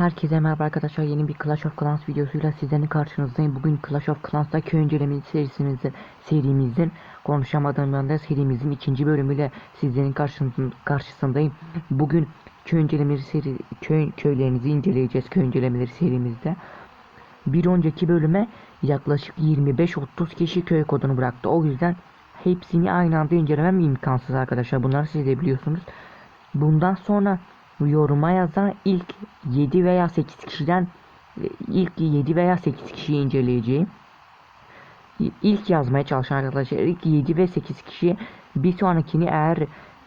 Herkese merhaba arkadaşlar yeni bir Clash of Clans videosuyla sizlerin karşınızdayım. Bugün Clash of Clans'ta köy incelemesi serisimizi, serimizin konuşamadığım yönde serimizin ikinci bölümüyle sizlerin karşısındayım. Bugün köy incelemeleri seri, köy, köylerinizi inceleyeceğiz köy incelemeleri serimizde. Bir önceki bölüme yaklaşık 25-30 kişi köy kodunu bıraktı. O yüzden hepsini aynı anda incelemem imkansız arkadaşlar. Bunları siz de biliyorsunuz. Bundan sonra yoruma yazan ilk 7 veya 8 kişiden ilk 7 veya 8 kişiyi inceleyeceğim. İlk yazmaya çalışan arkadaşlar ilk 7 ve 8 kişi bir sonrakini eğer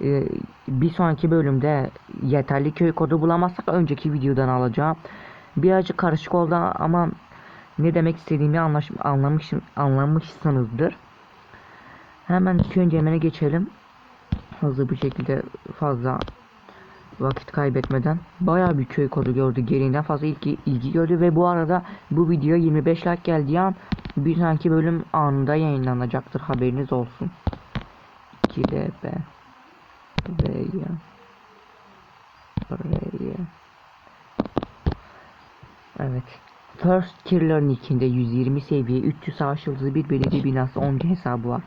e, bir sonraki bölümde yeterli köy kodu bulamazsak önceki videodan alacağım. Birazcık karışık oldu ama ne demek istediğimi anlaş, anlamış, anlamışsınızdır. Hemen köy incelemene geçelim. Hızlı bir şekilde fazla vakit kaybetmeden bayağı bir köy kodu gördü. Gereğinden fazla ilgi, ilgi gördü ve bu arada bu video 25 like geldiği an bir sonraki bölüm anında yayınlanacaktır. Haberiniz olsun. 2 RB R'ye R'ye Evet. First Killer'ın içinde 120 seviye 300 savaş yıldızı bir belediye binası 10 hesabı var.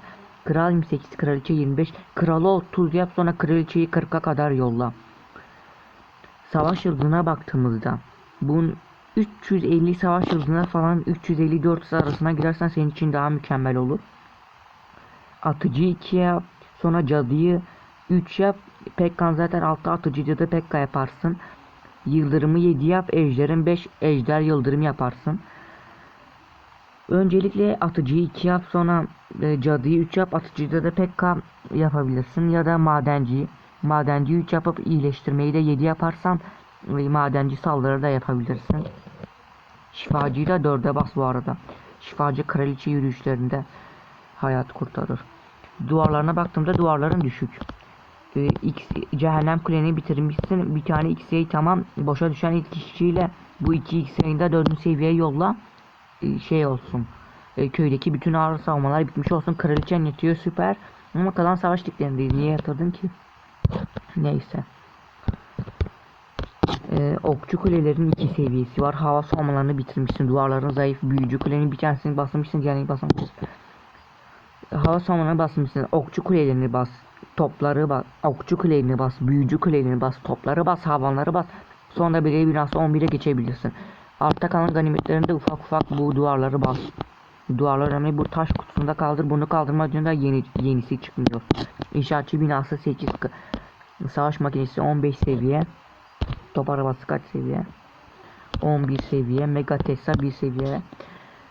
Kral 28, kraliçe 25, kralı 30 yap sonra kraliçeyi 40'a kadar yolla. Savaş yıldızına baktığımızda bunun 350 savaş yıldızına falan 350-400 arasına girersen senin için daha mükemmel olur. Atıcı 2 yap sonra cadıyı 3 yap Pekkan zaten altta atıcı cadı Pekka yaparsın. Yıldırımı 7 yap ejderin 5 ejder yıldırım yaparsın. Öncelikle atıcıyı 2 yap sonra e, cadıyı 3 yap atıcıda da Pekka yapabilirsin ya da madenciyi. Madenciyi 3 yapıp iyileştirmeyi de 7 yaparsan e, madenci saldırı da yapabilirsin. Şifacıyı da 4'e bas bu arada. Şifacı kraliçe yürüyüşlerinde hayat kurtarır. Duvarlarına baktığımda duvarların düşük. X, cehennem kuleni bitirmişsin. Bir tane X'yi tamam. Boşa düşen ilk kişiyle bu iki X'yi de 4. seviyeye yolla. Ee, şey olsun. Köydeki bütün ağır savunmalar bitmiş olsun. Kraliçen yatıyor süper. Ama kalan savaş liglerindeyiz. Niye yatırdın ki? Neyse. Ee, okçu kulelerin iki seviyesi var. Hava savunmalarını bitirmişsin. Duvarların zayıf. Büyücü kulenin bir tanesini basmışsın. Diğerini basamamışsın. Hava savunmalarına basmışsın. Okçu kulelerini bas. Topları bas. Okçu kulelerini bas. Büyücü kulelerini bas. Topları bas. Havanları bas. Sonra belediye binası 11'e geçebilirsin. Altta kalan ganimetlerinde ufak ufak bu duvarları bas. Duvarlar önemli. Bu taş kutusunda kaldır. Bunu kaldırmadığında yeni yenisi çıkmıyor. İnşaatçı binası 8. Savaş makinesi 15 seviye. Top arabası kaç seviye? 11 seviye. Mega Tesla 1 seviye.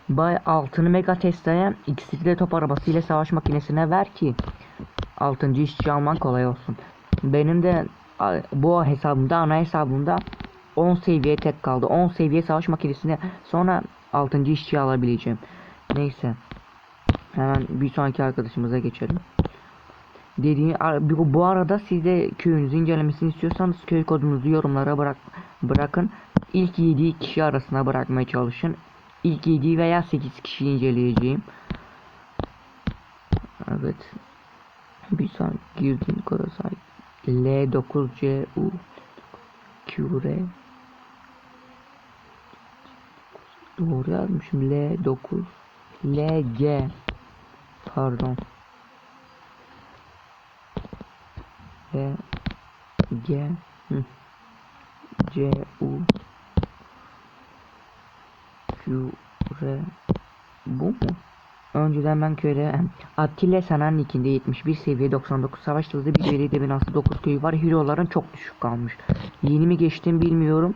Bay altını Mega Tesla'ya ikisi de top arabası ile savaş makinesine ver ki 6. işçi alman kolay olsun. Benim de bu hesabımda ana hesabımda 10 seviye tek kaldı. 10 seviye savaş makinesine sonra 6. işçi alabileceğim. Neyse. Hemen bir sonraki arkadaşımıza geçelim. Dediğim bu arada siz de köyünüzü incelemesini istiyorsanız köy kodunuzu yorumlara bırak bırakın. İlk 7 kişi arasına bırakmaya çalışın. İlk 7 veya 8 kişiyi inceleyeceğim. Evet. Bir son girdiğim koda sahip. L9CU QR Doğru yazmışım. L9 LG Pardon. L G hı. U Q R Bu mu? Önceden ben köyde Attila Sanan ikinde 71 seviye 99 savaş hızı bir belediye binası 9 köyü var. Hero'ların çok düşük kalmış. Yeni mi geçtim bilmiyorum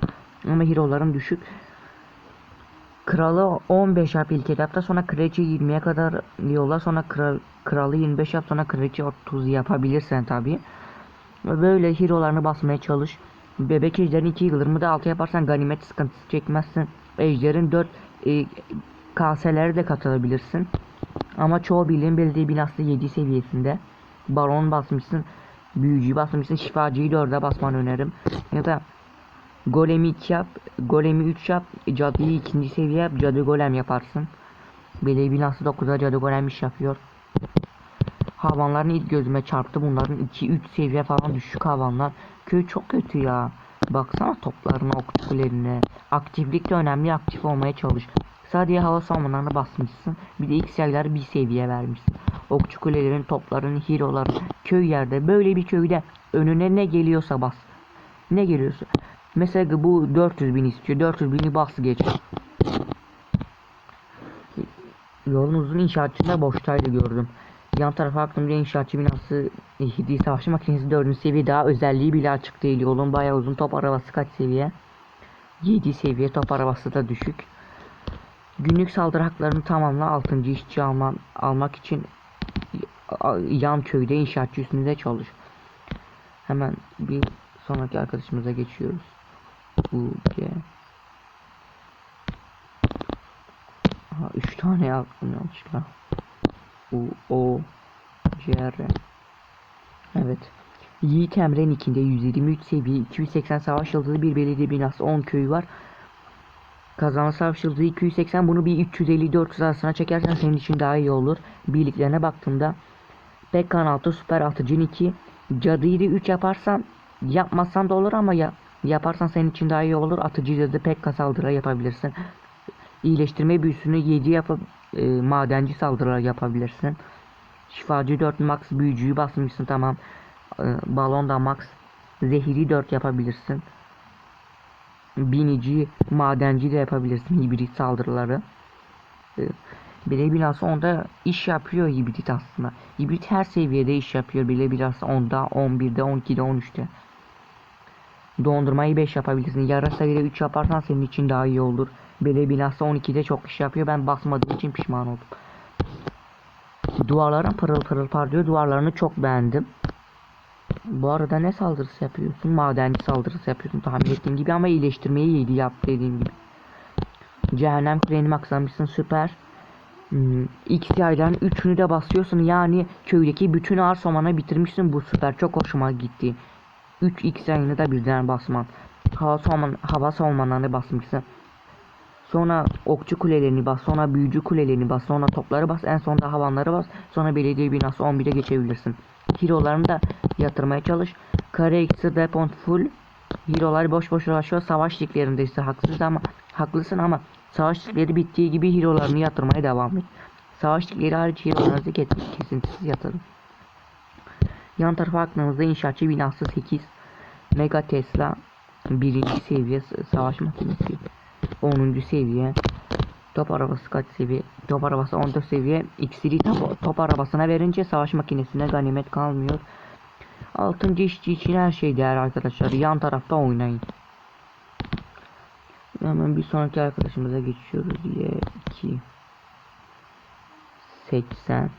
ama hero'ların düşük. Kralı 15 yap ilk etapta sonra kraliçe 20'ye kadar yolla sonra kral, kralı 25 yap sonra kraliçe 30 yapabilirsen tabi. Böyle hero'larını basmaya çalış. Bebek ejderin 2 yıldırımı da 6 yaparsan ganimet sıkıntısı çekmezsin. Ejderin 4 e, kaselere de katılabilirsin. Ama çoğu bildiğin belediye binası 7 seviyesinde. Baron basmışsın. Büyücüyü basmışsın. Şifacıyı 4'e basmanı öneririm. Ya da Golemi 2 yap. Golemi 3 yap. Cadıyı 2. seviye yap. Cadı golem yaparsın. Belediye binası 9'da cadı golem iş yapıyor. Havanların ilk gözüme çarptı. Bunların 2-3 seviye falan düşük havanlar. Köy çok kötü ya. Baksana toplarına, okçularına. Aktiflik de önemli. Aktif olmaya çalış. Sadece hava savunmalarına basmışsın. Bir de X yayları bir seviye vermişsin. Okçu kulelerin, topların, hero'ların köy yerde böyle bir köyde önüne ne geliyorsa bas. Ne geliyorsa. Mesela bu 400 bin istiyor. 400 bini bas geç. Yolun uzun inşaatçında boştaydı gördüm. Yan tarafa baktığımda inşaatçı binası Hidi savaş makinesi 4. seviye daha özelliği bile açık değil. Yolun bayağı uzun top arabası kaç seviye? 7 seviye top arabası da düşük. Günlük saldırı haklarını tamamla 6. işçi alman, almak için yan köyde inşaatçı üstünde çalış. Hemen bir sonraki arkadaşımıza geçiyoruz. Bu G. Aha 3 tane yazdım yanlışlıkla. U O C R Evet. Yiğit Emre'nin ikinde 123 seviye 280 savaş yıldızı bir belediye binası 10 köy var. Kazanan savaş yıldızı 280 bunu bir 350-400 arasına çekersen senin için daha iyi olur. Birliklerine baktığımda Pekkan 6 süper atıcın 2 cadıyı da 3 yaparsan yapmazsan da olur ama ya yaparsan senin için daha iyi olur. Atıcı da Pekka saldırı yapabilirsin. İyileştirme büyüsünü 7 yapıp e, madenci saldırılar yapabilirsin. Şifacı 4 max büyücüyü basmışsın tamam. E, balon da max. Zehiri 4 yapabilirsin. Binici, madenci de yapabilirsin hibrit saldırıları. E, Bile binası onda iş yapıyor hibrit aslında. Hibrit her seviyede iş yapıyor. Bile binası 10'da, 11'de, 12'de, 13'te. Dondurmayı 5 yapabilirsin. Yarasa ile 3 yaparsan senin için daha iyi olur. Bele binası 12'de çok iş yapıyor. Ben basmadığım için pişman oldum. Duvarların pırıl pırıl parlıyor. Duvarlarını çok beğendim. Bu arada ne saldırısı yapıyorsun? Madenci saldırısı yapıyorsun tahmin ettiğim gibi ama iyileştirmeyi 7 yap dediğim gibi. Cehennem kuleni maksamışsın süper. Hmm, X yayların 3'ünü de basıyorsun yani köydeki bütün ağır somana bitirmişsin bu süper çok hoşuma gitti. 3 X yayını da birden basman. Hava savunman, hava savunmalarını basmışsın. Sonra okçu kulelerini bas, sonra büyücü kulelerini bas, sonra topları bas, en sonunda havanları bas, sonra belediye binası 11'e geçebilirsin. Hero'larını da yatırmaya çalış. Kare eksi depon full. Hero'lar boş boş uğraşıyor. Savaş liglerinde ise haksız ama haklısın ama savaş ligleri bittiği gibi hero'larını yatırmaya devam et. Savaş ligleri hariç hero'larınızı kes- kesintisiz yatırın. Yan tarafa baktığınızda inşaatçı binası 8. Mega Tesla birinci seviye savaş makinesi. 10. seviye. Top arabası kaç seviye? Top arabası 14 seviye. İksiri top, top arabasına verince savaş makinesine ganimet kalmıyor. 6. işçi için her şey değer arkadaşlar. Yan tarafta oynayın. Hemen bir sonraki arkadaşımıza geçiyoruz. Y2 80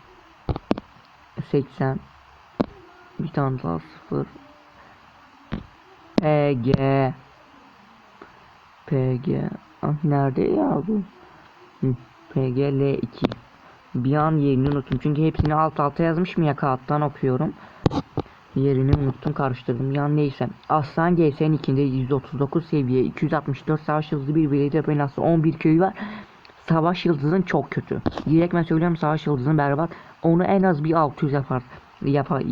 80 bir tane daha 0 PG PG ah nerede ya bu Hı, PG L2 bir an yerini unuttum çünkü hepsini alt alta yazmışım ya kağıttan okuyorum yerini unuttum karıştırdım ya neyse Aslan GS'nin ikinde 139 seviye 264 savaş yıldızı bir belediye binası 11 köyü var Savaş yıldızın çok kötü. Direkt ben söylüyorum savaş yıldızın berbat. Onu en az bir 600 yapar. Yapar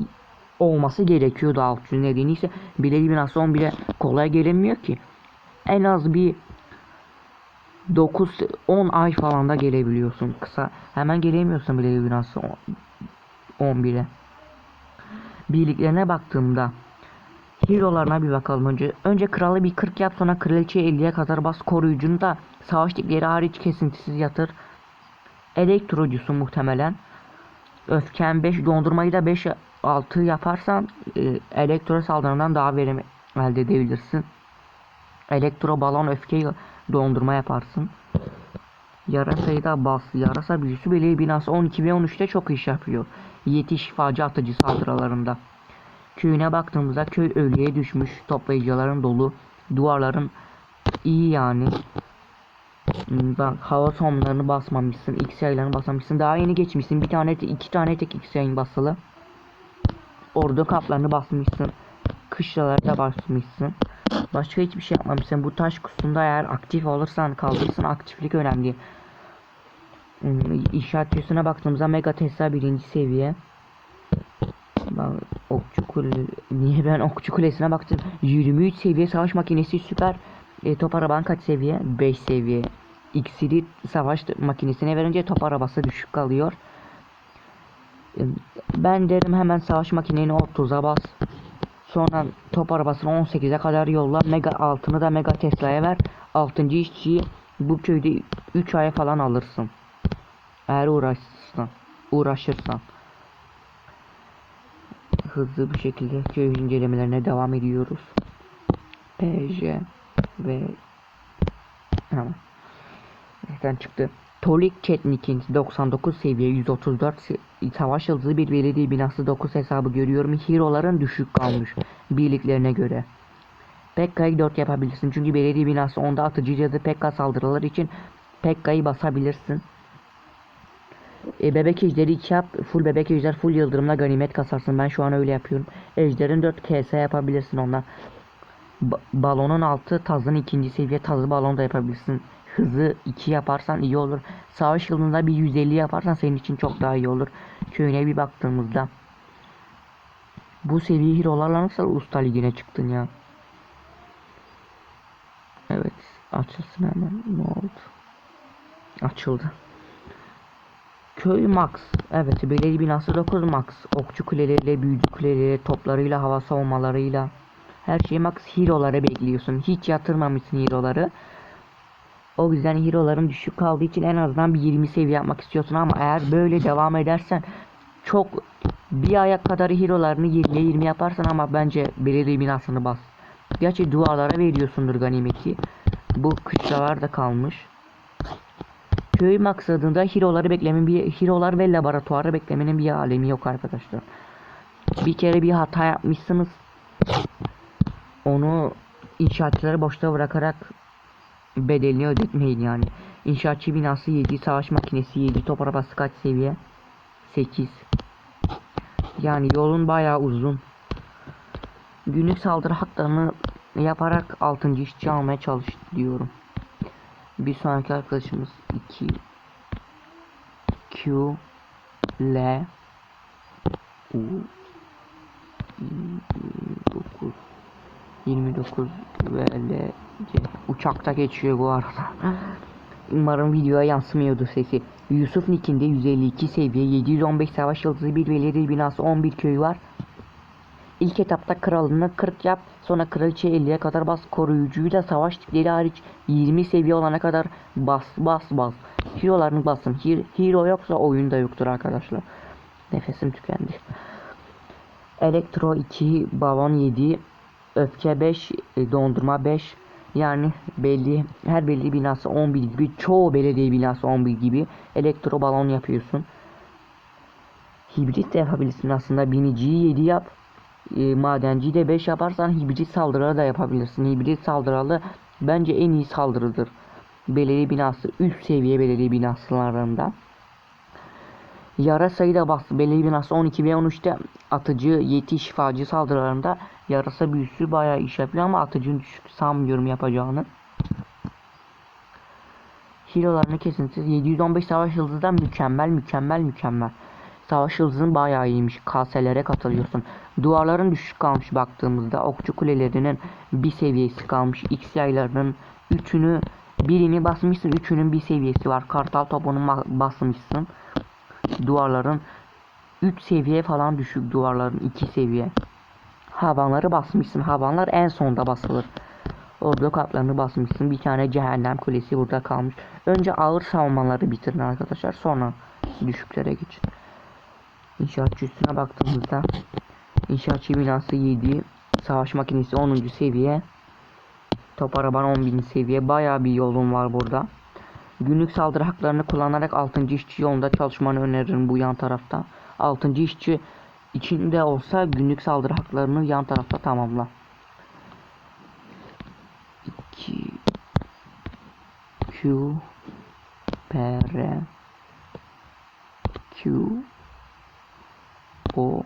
olması gerekiyordu 600 nedeni ise belediye binası 11'e kolay gelemiyor ki. En az bir 9 10 ay falan da gelebiliyorsun kısa. Hemen gelemiyorsun belediye binası 11'e. Birliklerine baktığımda Hero'larına bir bakalım önce. Önce kralı bir 40 yap sonra kraliçeye 50'ye kadar bas. Koruyucunu da savaş hariç kesintisiz yatır. Elektrocusu muhtemelen. Öfken 5 dondurmayı da 5 6 yaparsan e, elektro saldırından daha verim elde edebilirsin. Elektro balon öfkeyi dondurma yaparsın. Yarasayı da bas. Yarasa büyüsü belediye binası 12 ve 13'te çok iş yapıyor. Yetiş şifacı atıcı saldırılarında. Köyüne baktığımızda köy ölüye düşmüş. Toplayıcıların dolu. Duvarların iyi yani. Hmm, Bak hava somlarını basmamışsın. X yaylarını basmamışsın. Daha yeni geçmişsin. Bir tane iki tane tek X yayın basılı. Ordu kaplarını basmışsın. Kışlaları da basmışsın. Başka hiçbir şey yapmamışsın. Bu taş kutusunda eğer aktif olursan kaldırırsın. Aktiflik önemli. Hmm, İnşaat üstüne baktığımızda Mega Tesla birinci seviye. Ben okçu kule niye ben okçu kulesine baktım 23 seviye savaş makinesi süper e, top araban kaç seviye 5 seviye iksiri savaş makinesine verince top arabası düşük kalıyor E, ben derim hemen savaş makineni 30'a bas sonra top arabasını 18'e kadar yolla mega altını da mega tesla'ya ver 6. işçiyi bu köyde 3 aya falan alırsın eğer uğraşırsan uğraşırsan hızlı bir şekilde köy incelemelerine devam ediyoruz. PJ ve tamam. Nereden çıktı? Tolik Çetnik'in 99 seviye 134 se- savaş yıldızı bir belediye binası 9 hesabı görüyorum. Hero'ların düşük kalmış birliklerine göre. Pekka'yı 4 yapabilirsin çünkü belediye binası onda atıcı cadı Pekka saldırılar için Pekka'yı basabilirsin. E, bebek ejderi 2 yap. Full bebek ejder full yıldırımla ganimet kasarsın. Ben şu an öyle yapıyorum. Ejderin 4 KS yapabilirsin onunla. Ba- balonun altı tazın ikinci seviye tazı balon da yapabilirsin. Hızı 2 yaparsan iyi olur. Savaş yılında bir 150 yaparsan senin için çok daha iyi olur. Köyüne bir baktığımızda. Bu seviye hero'larla nasıl usta ligine çıktın ya? Evet. Açılsın hemen. Ne oldu? Açıldı. Köy Max. Evet belediye binası 9 Max. Okçu kuleleriyle, büyücü kuleleriyle, toplarıyla, hava savunmalarıyla. Her şeyi Max hero'lara bekliyorsun. Hiç yatırmamışsın hero'ları. O yüzden hero'ların düşük kaldığı için en azından bir 20 seviye yapmak istiyorsun ama eğer böyle devam edersen çok bir aya kadar hero'larını 20'ye 20 yaparsan ama bence belediye binasını bas. Gerçi duvarlara veriyorsundur ganimeti. Bu kışlalar da kalmış. Köy maksadında hero'ları beklemenin bir hero'lar ve laboratuvarı beklemenin bir alemi yok arkadaşlar. Bir kere bir hata yapmışsınız. Onu inşaatçıları boşta bırakarak bedelini ödetmeyin yani. İnşaatçı binası 7, savaş makinesi 7, top arabası kaç seviye? 8. Yani yolun bayağı uzun. Günlük saldırı haklarını yaparak 6. işçi almaya çalış diyorum. Bir sonraki arkadaşımız 2 Q L U 29 29 ve L C uçakta geçiyor bu arada. Umarım videoya yansımıyordu sesi. Yusuf Nick'inde 152 seviye 715 savaş yıldızı bir belediye binası 11 köy var. İlk etapta kralını 40 yap. Sonra kraliçe 50'ye kadar bas. Koruyucuyu da savaş tipleri hariç 20 seviye olana kadar bas bas bas. Hero'larını basın. Hero, hero yoksa oyunda yoktur arkadaşlar. Nefesim tükendi. Elektro 2, balon 7, öfke 5, e, dondurma 5. Yani belli her belli binası 11 gibi çoğu belediye binası 11 gibi elektro balon yapıyorsun. Hibrit de yapabilirsin aslında. Biniciyi 7 yap e, madenciyi de 5 yaparsan hibrit saldırıları da yapabilirsin. Hibrit saldırılı bence en iyi saldırıdır. Belediye binası üst seviye belediye binasılarında. Yarasayı da bas. Belediye binası 12 ve 13'te atıcı, yeti, şifacı saldırılarında yarasa büyüsü bayağı iş yapıyor ama atıcının düşük sanmıyorum yapacağını. Hero'larını kesintisiz 715 savaş yıldızı mükemmel mükemmel mükemmel. Savaş yıldızın bayağı iyiymiş. Kaselere katılıyorsun. Duvarların düşük kalmış baktığımızda. Okçu kulelerinin bir seviyesi kalmış. X yaylarının üçünü birini basmışsın. Üçünün bir seviyesi var. Kartal topunu basmışsın. Duvarların 3 seviye falan düşük duvarların 2 seviye. Havanları basmışsın. Havanlar en sonda basılır. Ordu katlarını basmışsın. Bir tane cehennem kulesi burada kalmış. Önce ağır savunmaları bitirin arkadaşlar. Sonra düşüklere geçin. İnşaatçı üstüne baktığımızda İnşaatçı binası 7 Savaş makinesi 10. seviye Top araban 11. seviye Bayağı bir yolun var burada Günlük saldırı haklarını kullanarak 6. işçi yolunda çalışmanı öneririm bu yan tarafta 6. işçi içinde olsa günlük saldırı haklarını yan tarafta tamamla 2 Q P R Q O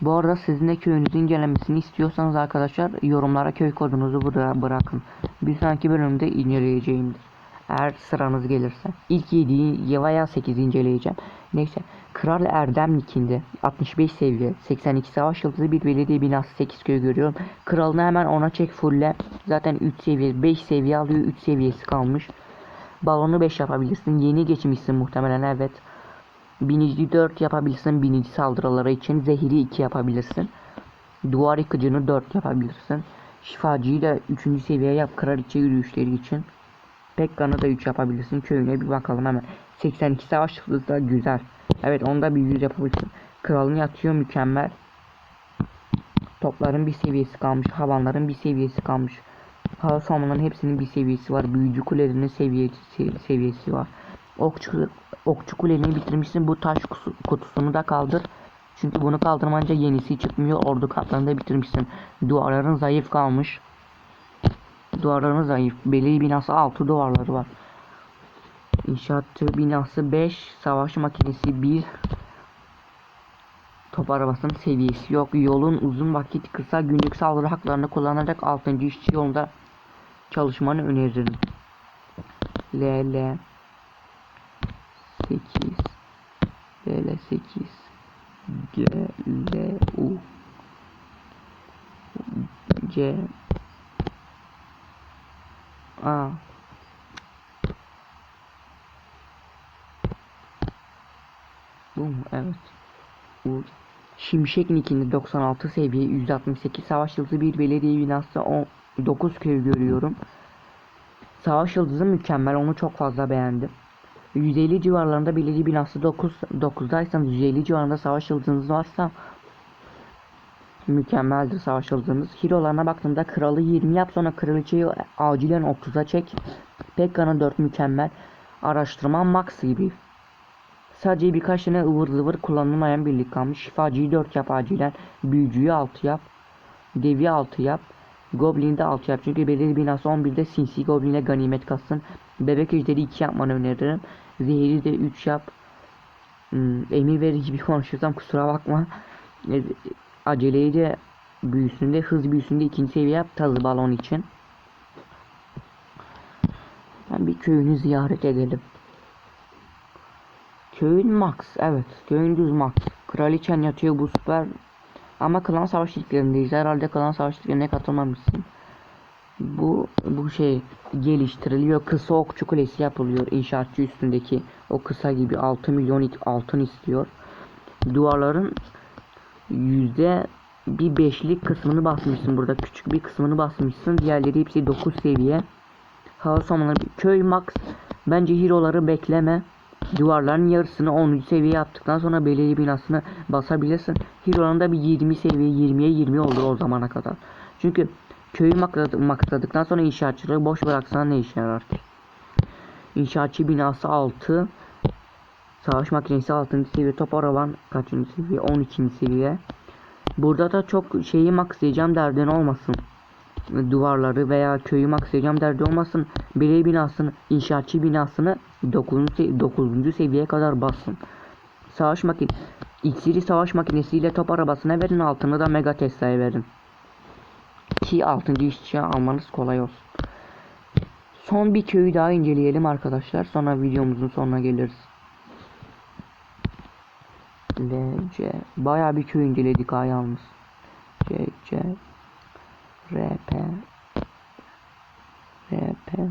bu arada sizin de köyünüzün incelemesini istiyorsanız arkadaşlar yorumlara köy kodunuzu buraya bırakın. Bir sonraki bölümde inceleyeceğimdir. Eğer sıranız gelirse. İlk 7'yi veya 8'i inceleyeceğim. Neyse. Kral Erdem Nick'inde 65 seviye 82 savaş yıldızı bir belediye binası 8 köy görüyorum. Kralını hemen ona çek fulle. Zaten 3 seviye 5 seviye alıyor 3 seviyesi kalmış. Balonu 5 yapabilirsin. Yeni geçmişsin muhtemelen evet. Binici 4 yapabilirsin. Binici saldırıları için zehiri 2 yapabilirsin. Duvar yıkıcını 4 yapabilirsin. Şifacıyı da 3. seviye yap. Kraliçe yürüyüşleri için. Pekkan'ı da 3 yapabilirsin. Köyüne bir bakalım hemen. 82 savaş yıldızı da güzel. Evet onu da bir 100 yapabilirsin. Kralın yatıyor mükemmel. Topların bir seviyesi kalmış. Havanların bir seviyesi kalmış. Hava savunmaların hepsinin bir seviyesi var. Büyücü kulelerinin seviyesi, seviyesi var. Okçu, okçu kulelerini bitirmişsin. Bu taş kutusunu da kaldır. Çünkü bunu kaldırmanca yenisi çıkmıyor. Ordu katlarını da bitirmişsin. Duvarların zayıf kalmış. Duvarların zayıf. Belediye binası 6 duvarları var. İnşaatı binası 5. Savaş makinesi 1. Top arabasının seviyesi yok. Yolun uzun vakit kısa günlük saldırı haklarını kullanarak 6. işçi yolunda çalışmanı öneririm. LL 8 LL 8 G L U C A Bu mu? Evet. Uğur. Şimşek Nick'inde 96 seviye 168 savaş yıldızı bir belediye binası 9 köy görüyorum. Savaş yıldızı mükemmel onu çok fazla beğendim. 150 civarlarında belediye binası 9 9'daysanız 150 civarında savaş yıldızınız varsa mükemmeldir savaş yıldızınız. Hero'larına baktığımda kralı 20 yap sonra kraliçeyi acilen 30'a çek. Pekka'nın 4 mükemmel. Araştırma max gibi. Sadece birkaç tane ıvır zıvır kullanılmayan birlik kalmış. Şifacıyı 4 yap acilen. Büyücüyü 6 yap. Devi 6 yap. Goblin'i de 6 yap. Çünkü belediye binası 11'de sinsi Goblin'e ganimet kassın. Bebek ejderi 2 yapmanı öneririm. Zehiri de 3 yap. Hmm, emir verici gibi konuşuyorsam kusura bakma. Aceleyi de büyüsünde hız büyüsünde ikinci seviye yap tazı balon için. Ben bir köyünü ziyaret edelim. Köyün max evet köyün düz max. Kraliçen yatıyor bu süper. Ama klan savaş liglerindeyiz. Herhalde klan savaş liglerine katılmamışsın. Bu bu şey geliştiriliyor. Kısa okçu kulesi yapılıyor inşaatçı üstündeki. O kısa gibi 6 milyon altın istiyor. Duvarların yüzde bir beşlik kısmını basmışsın burada. Küçük bir kısmını basmışsın. Diğerleri hepsi 9 seviye. Hava savunmaları köy max. Bence hero'ları bekleme. Duvarların yarısını 10. seviye yaptıktan sonra belediye binasını basabilirsin. Hero'ların da bir 20 seviye 20'ye 20 olur o zamana kadar. Çünkü köyü makladıktan sonra inşaatçıları boş bıraksan ne işe yarar ki? İnşaatçı binası 6. Savaş makinesi 6. seviye. Top araban kaçıncı seviye? 12. seviye. Burada da çok şeyi maxlayacağım derdin olmasın. Duvarları veya köyü maxlayacağım derdi olmasın. Belediye binasını, inşaatçı binasını 9. se- 9. seviyeye kadar bassın. Savaş makin İksiri savaş makinesiyle top arabasına verin altını da Mega Tesla'ya verin. Ki 6. işçi almanız kolay olsun. Son bir köyü daha inceleyelim arkadaşlar. Sonra videomuzun sonuna geliriz. L, C. Bayağı bir köy inceledik ha yalnız. C, C. R, P. R, P.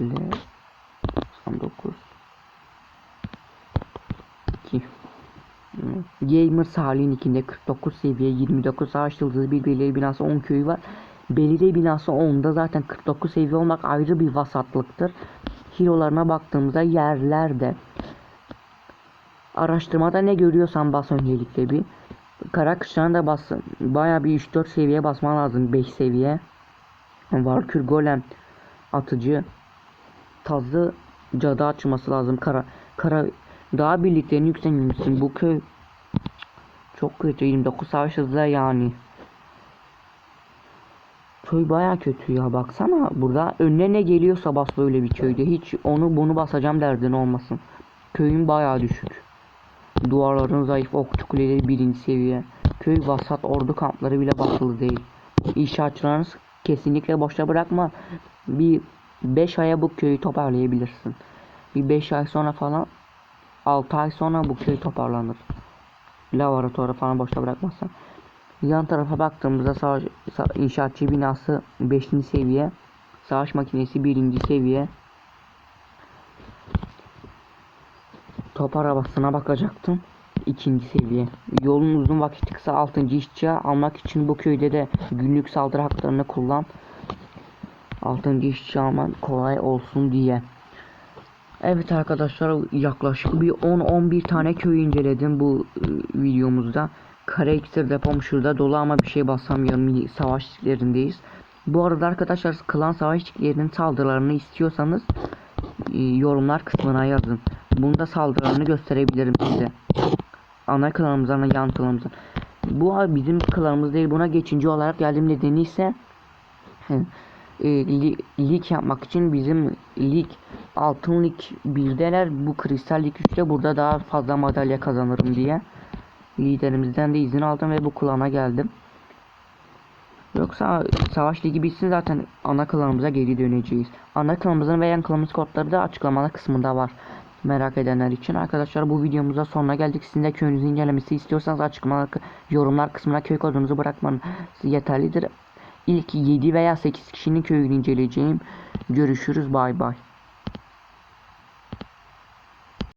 L. 99. 2. Gamer Salih'in ikinde 49 seviye 29 savaş yıldızı bir belediye binası 10 köyü var. Belediye binası 10'da zaten 49 seviye olmak ayrı bir vasatlıktır. Hero'larına baktığımızda yerlerde araştırmada ne görüyorsan bas öncelikle bir. Kara da bas. Baya bir 3-4 seviye basman lazım. 5 seviye. Valkür golem atıcı tazı cadı açması lazım. Kara kara daha birliklerini yükselmişsin. Bu köy çok kötü. 29 savaş hızlı yani. Köy baya kötü ya baksana burada önüne ne geliyorsa bas böyle bir köyde hiç onu bunu basacağım derdin olmasın köyün baya düşük duvarların zayıf okçu kuleleri birinci seviye köy vasat ordu kampları bile basılı değil İnşaatçılarınız kesinlikle boşta bırakma bir 5 aya bu köyü toparlayabilirsin. Bir 5 ay sonra falan 6 ay sonra bu köy toparlanır. Laboratuvarı falan boşta bırakmazsan. Yan tarafa baktığımızda savaş, sa- inşaatçı binası 5. seviye. Savaş makinesi 1. seviye. Top arabasına bakacaktım. ikinci seviye. Yolun uzun vakiti kısa 6. işçi almak için bu köyde de günlük saldırı haklarını kullan. 6. işçi alman kolay olsun diye. Evet arkadaşlar yaklaşık bir 10-11 tane köy inceledim bu e, videomuzda. Kare iksir depom şurada dolu ama bir şey basamıyorum. Savaş liglerindeyiz. Bu arada arkadaşlar klan savaş liglerinin saldırılarını istiyorsanız e, yorumlar kısmına yazın. Bunda saldırılarını gösterebilirim size. Ana klanımızdan yan klanımızdan. Bu bizim klanımız değil. Buna geçinci olarak geldiğim nedeni ise e, li- lig yapmak için bizim lig altın lig 1'deler bu kristal lig 3'te burada daha fazla madalya kazanırım diye liderimizden de izin aldım ve bu klana geldim. Yoksa savaş ligi bitsin zaten ana klanımıza geri döneceğiz. Ana klanımızın ve yan klanımız kodları da açıklamalar kısmında var. Merak edenler için arkadaşlar bu videomuzda sonuna geldik. Sizin de köyünüzü incelemesi istiyorsanız açıklamalar yorumlar kısmına köy kodunuzu bırakmanız yeterlidir. İlk 7 veya 8 kişinin köyünü inceleyeceğim. Görüşürüz bay bay.